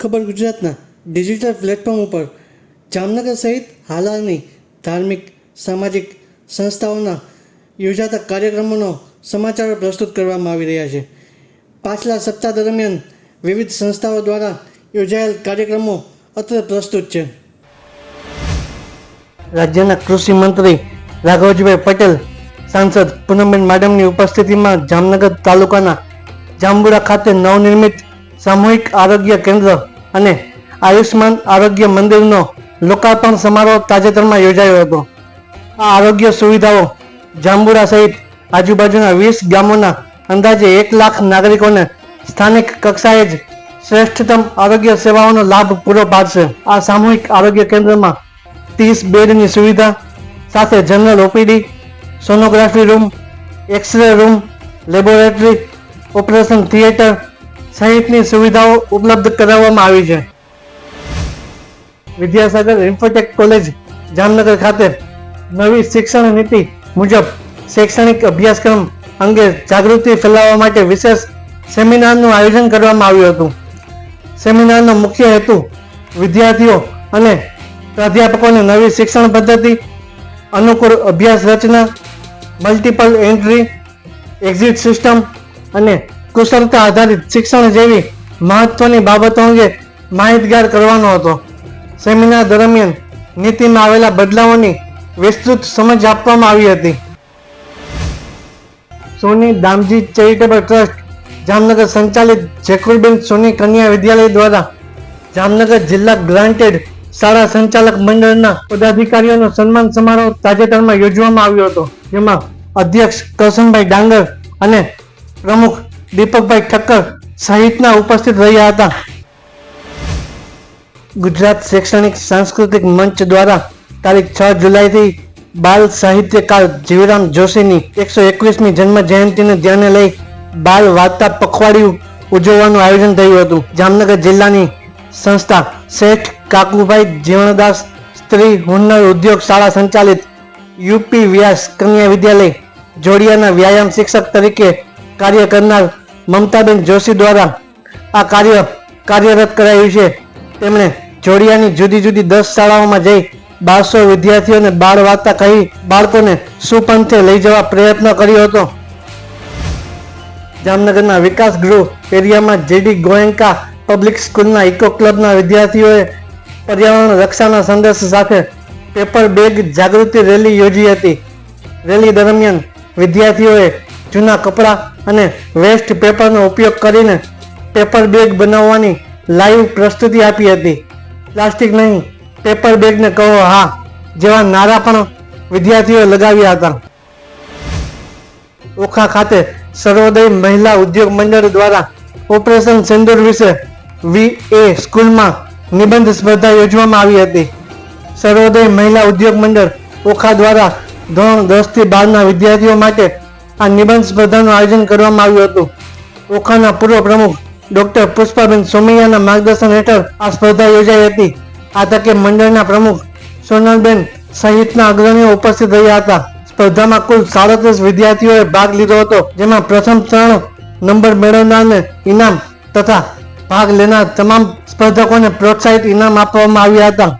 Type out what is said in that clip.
ખબર ગુજરાતના digital platform ઉપર જામનગર સહિત હાલની ધાર્મિક, સામાજિક સંસ્થાઓના યોજાતા કાર્યક્રમોનો સમાચારો પ્રસ્તુત કરવામાં આવી રહ્યા છે. પાછલા સપ્તાહ દરમિયાન વિવિધ સંસ્થાઓ દ્વારા યોજાયેલ કાર્યક્રમો અત્રે પ્રસ્તુત છે. રાજ્યના કૃષિ મંત્રી રાઘવજીભાઈ પટેલ, સાંસદ પૂનમબેન માડમની ઉપસ્થિતિમાં જામનગર તાલુકાના જાંબુડા ખાતે નવનિર્મિત સામૂહિક આરોગ્ય કેન્દ્ર અને આયુષ્માન આરોગ્ય મંદિરનો લોકાર્પણ સમારોહ તાજેતરમાં યોજાયો હતો. આ આરોગ્ય સુવિધાઓ જાંબુરા સહિત આજુબાજુના વીસ ગામોના અંદાજે એક લાખ નાગરિકોને સ્થાનિક કક્ષાએ જ શ્રેષ્ઠતમ આરોગ્ય સેવાઓનો લાભ પૂરો પાડશે. આ સામૂહિક આરોગ્ય કેન્દ્રમાં ત્રીસ બેડની સુવિધા સાથે general OPD, sonography room, x-ray room, laboratory, operation theatre સહિતની સુવિધાઓ ઉપલબ્ધ કરાવવામાં આવી છે. વિદ્યાસાગર ઇન્ફોટેક કોલેજ, જામનગર ખાતે નવી શિક્ષણ નીતિ મુજબ શૈક્ષણિક અભ્યાસક્રમ અંગે જાગૃતિ ફેલાવવા માટે વિશેષ સેમિનારનું આયોજન કરવામાં આવ્યું હતું. સેમિનારનો મુખ્ય હેતુ વિદ્યાર્થીઓ અને પ્રાધ્યાપકોને નવી શિક્ષણ પદ્ધતિ, અનુકૂળ અભ્યાસ રચના મલ્ટિપલ એન્ટ્રી એક્ઝિટ સિસ્ટમ અને કુશળતા આધારિત શિક્ષણ જેવી મહત્વની બાબતો અંગે માહિતગાર કરવાનો હતો. સેમિનાર દરમિયાન નીતિમાં આવેલા બદલાવોની વિસ્તૃત સમજ આપવામાં આવી હતી. સોની દામજી ચેરિટેબલ ટ્રસ્ટ જામનગર સંચાલિત જેકુરબેન સોની કન્યા વિદ્યાલય દ્વારા જામનગર જિલ્લા ગ્રાન્ટેડ શાળા સંચાલક મંડળના પદાધિકારીઓનો સન્માન સમારોહ તાજેતરમાં યોજવામાં આવ્યો હતો. જેમાં અધ્યક્ષ કરશનભાઈ ડાંગર અને પ્રમુખ દીપકભાઈ ઠક્કર સહિતના ઉપસ્થિત રહ્યા હતા. ગુજરાત શૈક્ષણિક સાંસ્કૃતિક મંચ દ્વારા તારીખ છ જુલાઈથી બાલ સાહિત્યકાર જીવરામ જોશીની એકસો એકવીસમી જન્મ જયંતિને ધ્યાને લઈ બાલ વાર્તા પખવાડિયું ઉજવવાનું આયોજન થયું હતું. જામનગર જિલ્લાની સંસ્થા શેઠ કાકુભાઈ જીવણદાસ સ્ત્રી હુન્નર ઉદ્યોગ શાળા સંચાલિત યુપી વ્યાસ કન્યા વિદ્યાલય જોડિયાના વ્યાયામ શિક્ષક તરીકે કાર્ય કરનાર મમતાબેન જોશી દ્વારા આ કાર્ય કાર્યરત કરાયું છે. તેમણે જોડિયાની જુદી જુદી દસ શાળાઓમાં જઈ બારસો વિદ્યાર્થીઓને બાળ વાર્તા કહી બાળકોને સુપંથે લઈ જવા પ્રયત્ન કર્યો હતો. જામનગરના વિકાસ ગૃહ એરિયામાં જેડી ગોયંકા પબ્લિક સ્કૂલના ઇકો ક્લબના વિદ્યાર્થીઓએ પર્યાવરણ રક્ષાના સંદેશ સાથે પેપર બેગ જાગૃતિ રેલી યોજી હતી. રેલી દરમિયાન વિદ્યાર્થીઓએ જૂના કપડાં અને વેસ્ટ પેપરનો ઉપયોગ કરીને પેપર બેગ બનાવવાની લાઈવ પ્રસ્તુતિ આપી હતી. પ્લાસ્ટિક નહીં, પેપર બેગને કહો, હા, જેવા નારા પણ વિદ્યાર્થીઓએ લગાવ્યા હતા. ઓખા ખાતે સર્વોદય મહિલા ઉદ્યોગ મંડળ દ્વારા ઓપરેશન સિંદૂર વિશે વી એ સ્કૂલમાં નિબંધ સ્પર્ધા યોજવામાં આવી હતી. સર્વોદય મહિલા ઉદ્યોગ મંડળ ઓખા દ્વારા ધોરણ દસથી બારના વિદ્યાર્થીઓ માટે આ નિબંધ સ્પર્ધાનું આયોજન કરવામાં આવ્યું હતું. ઓખાના પૂર્વ પ્રમુખ ડોક્ટર પુષ્પાબેન સોમૈયાના માર્ગદર્શન હેઠળ આ સ્પર્ધા યોજાઈ હતી. આ તકે મંડળના પ્રમુખ સોનલબેન સહિતના અગ્રણીઓ ઉપસ્થિત રહ્યા હતા. સ્પર્ધામાં કુલ સાડત્રીસ વિદ્યાર્થીઓએ ભાગ લીધો હતો, જેમાં પ્રથમ ત્રણ નંબર મેળવનારને ઇનામ તથા ભાગ લેનાર તમામ સ્પર્ધકોને પ્રોત્સાહિત ઇનામ આપવામાં આવ્યા હતા.